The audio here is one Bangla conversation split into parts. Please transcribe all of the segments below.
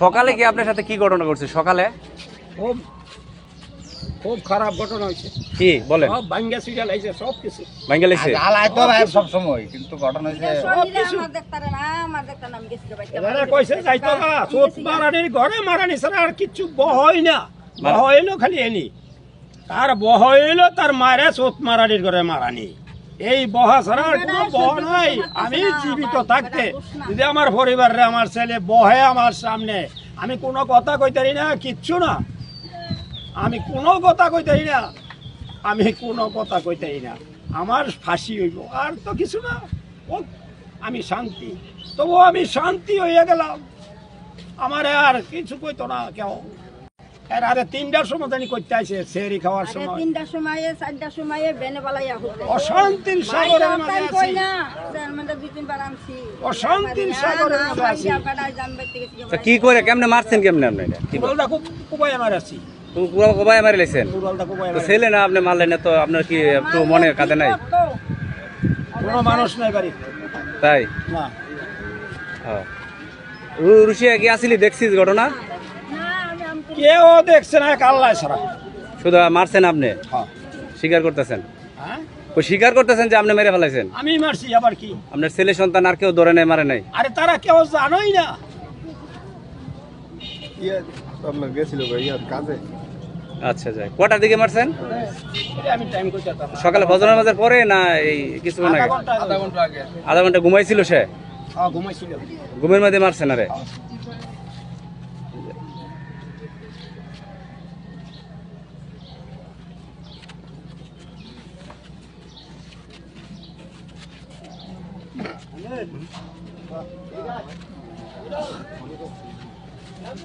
সকালে কি আপনার সাথে কি ঘটনা ঘটছে? সকালে? খুব খুব খারাপ ঘটনা হয়েছে। কি? বলেন। সব ভাঙ্গা সিরিয়াল হয়েছে সব কিছু। বাঙ্গালিছে জ্বালায় তো ভাই সব সময় কিন্তু ঘটনা হয়েছে এরা কইছে যাইতো না চোট মারানির ঘরে মারানি ছাড়া আর কিচ্ছু বহই না। বহইলো খালি এনি। তার বহইলো তার মারে চোট মারানির ঘরে মারানি। এই বহা ছাড়া কোনো বহ নাই। আমি জীবিত থাকতে। যদি আমার পরিবারে আমার ছেলে বহে আমার সামনে, আমি কোনো কথা কইতারি না, কিচ্ছু না। আমি কোনো কথা কইতারি না। আমি কোনো কথা কইতারি না। আমার ফাঁসি হইব, আর তো কিছু না। ও, আমি শান্তি। তবু আমি শান্তি হয়ে গেলাম। আমার আর কিছু কইতো না কেউ। এর আরে তিনটার সময় জানি করতে আছে সেরি খাওয়ার সময়। তিনটার সময় চারটার সময় বেনে পালাইয়া হতে অশান্তির সাগরের মাঝে আছি। দুই তিনবার আনছি। অশান্তির সাগরের মাঝে আছি। কি করে কেমনে মারছেন কেমনে আপনি এটা? কি বলেন? খুব কুবাই আমার আছি কু- কু- মারি লাইছেন তো ছেলে না আপনি মারলেন না তো আপনার কি একটু মনে কাঁদে নাই? কোনো মানুষ নাই বাড়ি। তাই? না। হ্যাঁ। রুশিয়া কি আসিলি দেখছিস ঘটনা? কেউ দেখছে না কাল্লা ছাড়া। শুধু মারছেন আপনি? হ্যাঁ। স্বীকার করতেছেন? হ্যাঁ? ও স্বীকার করতেছেন যে আপনি মেরে ফেলাইছেন? আমি মারছি আবার কি? আপনার ছেলে সন্তান আর কেউ ধরে নেই মারে নাই? আরে তারা কেউ জানোই না। আপনার গেছিল ভাই আর কাজে। আচ্ছা যাই কটার দিকে মারছেন? এটা আমি টাইম করতে সকালে ফজর নামাজের পরে না এই কিছুক্ষণ আগে। আধা ঘণ্টা আধা ঘণ্টা ঘুমাইছিল সে? হ্যাঁ ঘুমাইছিল। ঘুমের মধ্যে মারছেন আরে?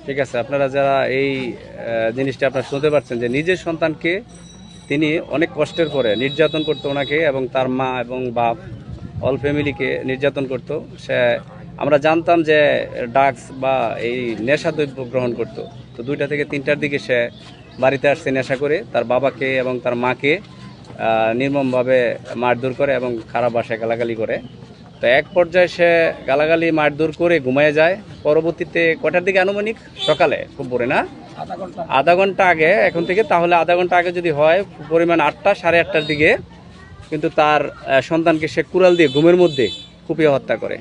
ঠিক আছে, আপনারা যারা এই জিনিসটা আপনারা শুনতে পারছেন যে নিজের সন্তানকে তিনি অনেক কষ্টের পরে নির্যাতন করতো ওনাকে এবং তার মা এবং বাপ অল ফ্যামিলিকে নির্যাতন করতো। সে, আমরা জানতাম যে ড্রাগস বা এই নেশা দ্রব্য গ্রহণ করতো। তো দুইটা থেকে তিনটার দিকে সে বাড়িতে আসছে নেশা করে, তার বাবাকে এবং তার মাকে নির্মমভাবে মারধর করে এবং খারাপ ভাষায় গালাগালি করে। তো এক পর্যায়ে সে গালাগালি মারধর করে ঘুমিয়ে যায়। পরবর্তীতে কটার দিকে আনুমানিক? সকালে খুব ভোরে না? আধা ঘণ্টা। আগে এখন থেকে তাহলে আধা ঘণ্টা আগে যদি হয় পরিমাণ আটটা সাড়ে আটটার দিকে কিন্তু তার সন্তানকে সে কুড়াল দিয়ে ঘুমের মধ্যে কুপিয়ে হত্যা করে।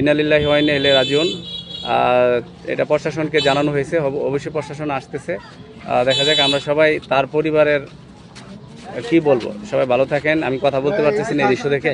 ইনালিল্লাহি ওয়াইনা এলে রাজিউন। আহ, এটা প্রশাসনকে জানানো হয়েছে। অবশ্যই প্রশাসন আসতেছে। দেখা যাক আমরা সবাই তার পরিবারের কি বলব? সবাই ভালো থাকেন। আমি কথা বলতে পারতেছি না এই দৃশ্য দেখে।